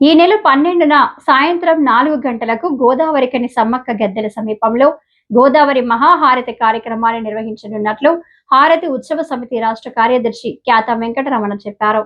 ఈ నెల పన్నెండున సాయంత్రం నాలుగు గంటలకు గోదావరికని సమ్మక్క గద్దెల సమీపంలో గోదావరి మహాహారతి కార్యక్రమాన్ని నిర్వహించనున్నట్లు హారతి ఉత్సవ సమితి రాష్ట్ర కార్యదర్శి ఖ్యాత వెంకటరమణ చెప్పారు.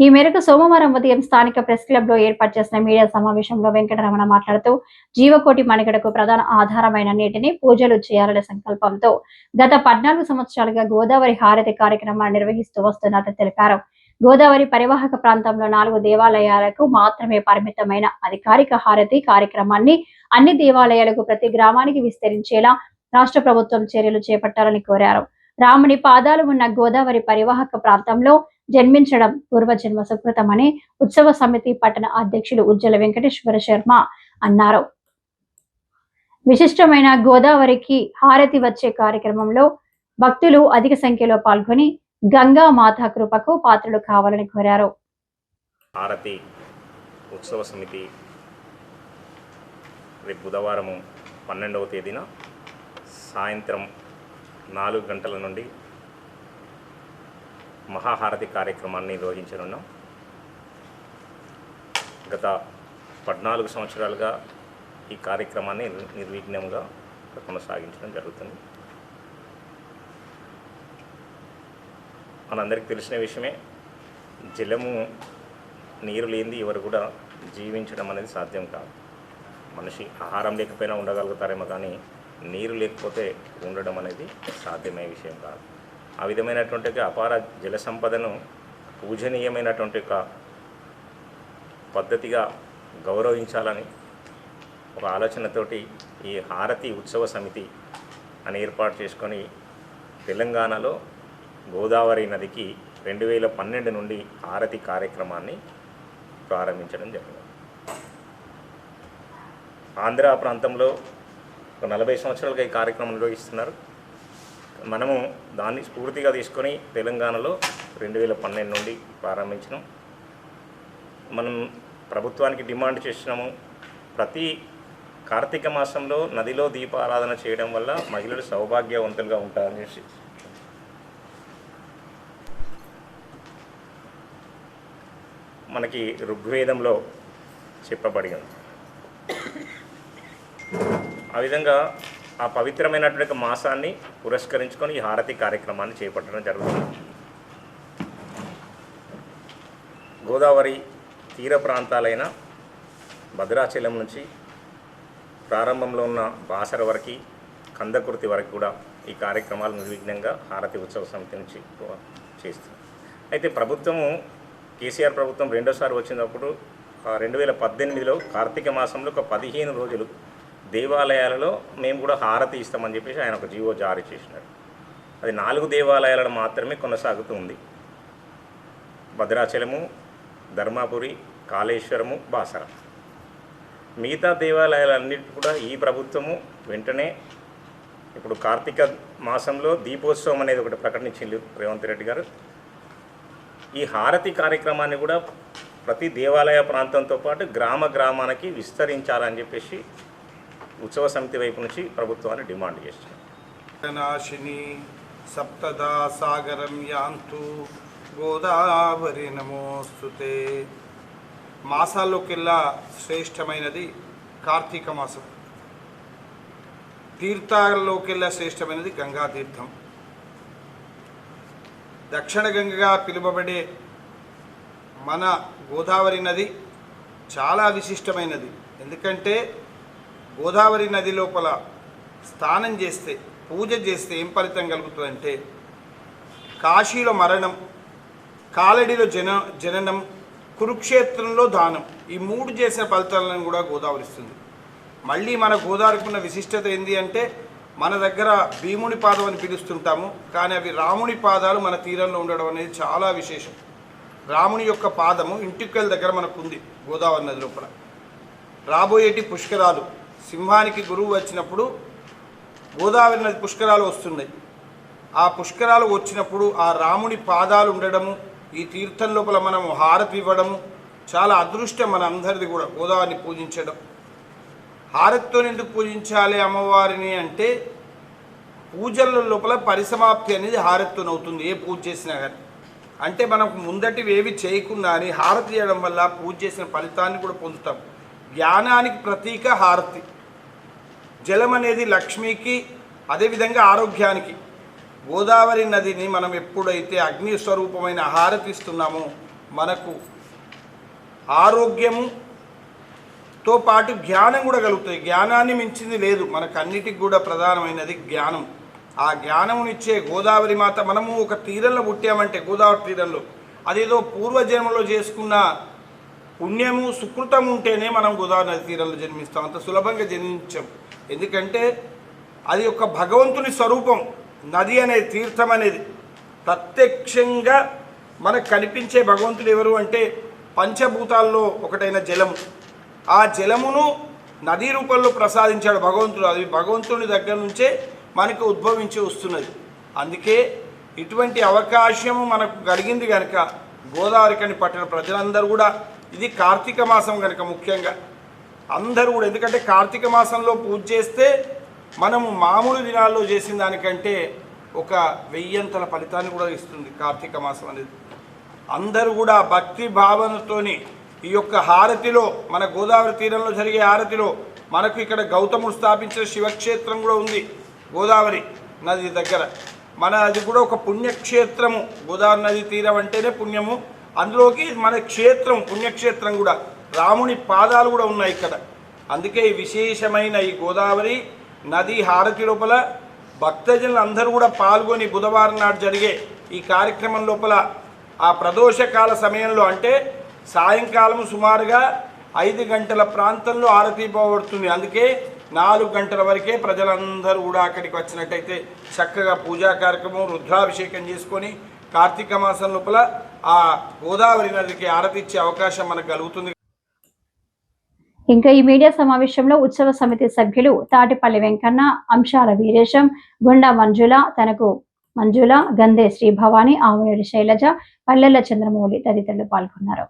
ఈ మేరకు సోమవారం ఉదయం స్థానిక ప్రెస్ క్లబ్లో ఏర్పాటు చేసిన మీడియా సమావేశంలో వెంకటరమణ మాట్లాడుతూ జీవకోటి మనుగడకు ప్రధాన ఆధారమైన నీటిని పూజలు చేయాలనే సంకల్పంతో గత పద్నాలుగు సంవత్సరాలుగా గోదావరి హారతి కార్యక్రమాన్ని నిర్వహిస్తూ వస్తున్నట్లు తెలిపారు. గోదావరి పరివాహక ప్రాంతంలో నాలుగు దేవాలయాలకు మాత్రమే పరిమితమైన అధికారిక హారతి కార్యక్రమాన్ని అన్ని దేవాలయాలకు ప్రతి గ్రామానికి విస్తరించేలా రాష్ట్ర ప్రభుత్వం చర్యలు చేపట్టాలని కోరారు. రాముని పాదాలు ఉన్న గోదావరి పరివాహక ప్రాంతంలో జన్మించడం పూర్వజన్మ సుకృతమని ఉత్సవ సమితి పట్టణ అధ్యక్షులు ఉజ్జల వెంకటేశ్వర శర్మ అన్నారు. విశిష్టమైన గోదావరికి హారతి వచ్చే కార్యక్రమంలో భక్తులు అధిక సంఖ్యలో పాల్గొని గంగా మాతా కృపకు పాత్రలు కావాలని కోరారు. హారతి ఉత్సవ సమితి రేపు బుధవారము పన్నెండవ తేదీన సాయంత్రం నాలుగు గంటల నుండి మహాహారతి కార్యక్రమాన్ని నిర్వహించనున్నాం. గత పద్నాలుగు సంవత్సరాలుగా ఈ కార్యక్రమాన్ని నిర్విఘ్నంగా కొనసాగించడం జరుగుతుంది. మనందరికీ తెలిసిన విషయమే. జలము నీరు లేనిది ఎవరు కూడా జీవించడం అనేది సాధ్యం కాదు. మనిషి ఆహారం లేకపోయినా ఉండగలుగుతారేమో కానీ నీరు లేకపోతే ఉండడం అనేది సాధ్యమయ్యే విషయం కాదు. ఆ విధమైనటువంటి అపార జల సంపదను పూజనీయమైనటువంటి ఒక పద్ధతిగా గౌరవించాలని ఒక ఆలోచనతోటి ఈ హారతి ఉత్సవ సమితి అని ఏర్పాటు చేసుకొని తెలంగాణలో గోదావరి నదికి రెండు వేల పన్నెండు నుండి హారతి కార్యక్రమాన్ని ప్రారంభించడం జరిగింది. ఆంధ్ర ప్రాంతంలో ఒక నలభై సంవత్సరాలుగా ఈ కార్యక్రమం నిర్వహిస్తున్నారు. మనము దాన్ని స్ఫూర్తిగా తీసుకొని తెలంగాణలో రెండు వేల పన్నెండు నుండి ప్రారంభించినాం. మనం ప్రభుత్వానికి డిమాండ్ చేసినాము. ప్రతి కార్తీక మాసంలో నదిలో దీపారాధన చేయడం వల్ల మహిళలు సౌభాగ్యవంతులుగా ఉంటారని మనకి ఋగ్వేదంలో చెప్పబడి ఉంది. ఆ విధంగా ఆ పవిత్రమైనటువంటి మాసాన్ని పురస్కరించుకొని ఈ హారతి కార్యక్రమాన్ని చేపట్టడం జరుగుతుంది. గోదావరి తీర ప్రాంతాలైన భద్రాచలం నుంచి ప్రారంభంలో ఉన్న బాసర వరకు కందకుర్తి వరకు కూడా ఈ కార్యక్రమాలు నిర్విఘ్నంగా హారతి ఉత్సవ సమితి నుంచి చేస్తుంది అయితే ప్రభుత్వము కేసీఆర్ ప్రభుత్వం రెండోసారి వచ్చినప్పుడు రెండు వేల పద్దెనిమిదిలో కార్తీక మాసంలో ఒక పదిహేను రోజులు దేవాలయాలలో మేము కూడా హారతి ఇస్తామని చెప్పేసి ఆయన ఒక జీవో జారీ చేసినాడు అది నాలుగు దేవాలయాలను మాత్రమే కొనసాగుతూ ఉంది. భద్రాచలము ధర్మాపురి కాళేశ్వరము బాసర. మిగతా దేవాలయాలన్నిటి కూడా ఈ ప్రభుత్వము వెంటనే ఇప్పుడు కార్తీక మాసంలో దీపోత్సవం అనేది ఒకటి ప్రకటించింది రేవంత్ రెడ్డి గారు. ఈ హారతి కార్యక్రమాన్ని కూడా ప్రతి దేవాలయ ప్రాంతంతో పాటు గ్రామ గ్రామానికి విస్తరించాలని చెప్పేసి ఉత్సవ సమితి వైపు నుంచి ప్రభుత్వాన్ని డిమాండ్ చేస్తున్నారు. సప్తదా సాగరం యాంతు గోదావరి నమోస్తుతే. మాసాల్లోకెల్లా శ్రేష్టమైనది కార్తీక మాసం. తీర్థాల్లోకెల్లా శ్రేష్టమైనది గంగా తీర్థం దక్షిణ గంగగా పిలువబడే మన గోదావరి నది చాలా విశిష్టమైనది. ఎందుకంటే గోదావరి నది లోపల స్నానం చేస్తే పూజ చేస్తే ఏం ఫలితం కలుగుతుందంటే కాశీలో మరణం కాలడిలో జన జననం కురుక్షేత్రంలో దానం ఈ మూడు చేసిన ఫలితాలను కూడా గోదావరి ఇస్తుంది. మళ్ళీ మన గోదావరికి ఉన్న విశిష్టత ఏంటి అంటే మన దగ్గర భీముని పాదం అని పిలుస్తుంటాము కానీ అవి రాముని పాదాలు మన తీరంలో ఉండడం అనేది చాలా విశేషం. రాముని యొక్క పాదము ఇంటికల దగ్గర మనకు ఉంది గోదావరి నది లోపల. రాబోయేటి పుష్కరాలు సింహానికి గురువు వచ్చినప్పుడు గోదావరి నది పుష్కరాలు వస్తున్నాయి. ఆ పుష్కరాలు వచ్చినప్పుడు ఆ రాముని పాదాలు ఉండడము ఈ తీర్థం లోపల మనం హారతి ఇవ్వడము చాలా అదృష్టం మన అందరిది కూడా గోదావరిని పూజించడం. హారతితో ఎందుకు పూజించాలి అమ్మవారిని అంటే పూజల లోపల పరిసమాప్తి అనేది హారతితో అవుతుంది ఏ పూజ చేసినా కానీ. అంటే మనకు ముందటివి ఏవి చేయకుండా అని హారతి చేయడం వల్ల పూజ చేసిన ఫలితాన్ని కూడా పొందుతాం. జ్ఞానానికి ప్రతీక హారతి. జలం అనేది లక్ష్మికి అదేవిధంగా ఆరోగ్యానికి. గోదావరి నదిని మనం ఎప్పుడైతే అగ్ని స్వరూపమైన హారతి ఇస్తున్నామో మనకు ఆరోగ్యము తో పాటు జ్ఞానం కూడా కలుగుతుంది. జ్ఞానాన్ని మించింది లేదు. మనకు అన్నిటికి కూడా ప్రధానమైనది జ్ఞానం. ఆ జ్ఞానమునిచ్చే గోదావరి మాత మనము ఒక తీరంలో పుట్టామంటే గోదావరి తీరంలో. అదేదో పూర్వజన్మలో చేసుకున్న పుణ్యము సుకృతం ఉంటేనే మనం గోదావరి నది తీరంలో జన్మిస్తాం. అంత సులభంగా జన్మించాం. ఎందుకంటే అది ఒక భగవంతుని స్వరూపం. నది అనేది తీర్థం అనేది. ప్రత్యక్షంగా మనకు కనిపించే భగవంతుడు ఎవరు అంటే పంచభూతాల్లో ఒకటైన జలము. ఆ జలమును నదీ రూపంలో ప్రసాదించాడు భగవంతుడు. అది భగవంతుని దగ్గర నుంచే మనకు ఉద్భవించి వస్తున్నది. అందుకే ఇటువంటి అవకాశము మనకు కలిగింది కనుక గోదావరి కని పట్టిన ప్రజలందరూ కూడా ఇది కార్తీక మాసం కనుక ముఖ్యంగా. అందరూ కూడా ఎందుకంటే కార్తీక మాసంలో పూజ చేస్తే మనము మామూలు దినాల్లో చేసిన దానికంటే ఒక వెయ్యంతల ఫలితాన్ని కూడా ఇస్తుంది కార్తీక మాసం అనేది. అందరూ కూడా భక్తి భావనతోని ఈ యొక్క హారతిలో మన గోదావరి తీరంలో జరిగే హారతిలో మనకు ఇక్కడ గౌతముడు స్థాపించిన శివక్షేత్రం కూడా ఉంది గోదావరి నది దగ్గర. మన అది కూడా ఒక పుణ్యక్షేత్రము గోదావరి నది తీరం అంటేనే పుణ్యము. అందులోకి మన క్షేత్రం పుణ్యక్షేత్రం కూడా రాముని పాదాలు కూడా ఉన్నాయి ఇక్కడ. అందుకే విశేషమైన ఈ గోదావరి నది హారతి లోపల భక్తజనులు అందరూ కూడా పాల్గొని బుధవారం నాడు జరిగే ఈ కార్యక్రమం లోపల ఆ ప్రదోషకాల సమయంలో అంటే సాయంకాలం సుమారుగా ఐదు గంటల ప్రాంతంలో ఆరతి పోబడుతుంది అందుకే నాలుగు గంటల వరకే ప్రజలందరూ కూడా అక్కడికి వచ్చినట్టయితే చక్కగా పూజా కార్యక్రమం రుద్రాభిషేకం చేసుకొని కార్తీక మాసం లోపల ఆ గోదావరి నదికి ఆరతి ఇచ్చే అవకాశం మనకు కలుగుతుంది. ఇంకా ఈ మీడియా సమావేశంలో ఉత్సవ సమితి సభ్యులు తాటిపల్లి వెంకన్న అంశాల వీరేశం గుండా మంజుల తనకు మంజుల గంధే శ్రీభవాని ఆవునేడి శైలజ పల్లెల చంద్రమౌళి తదితరులు పాల్గొన్నారు.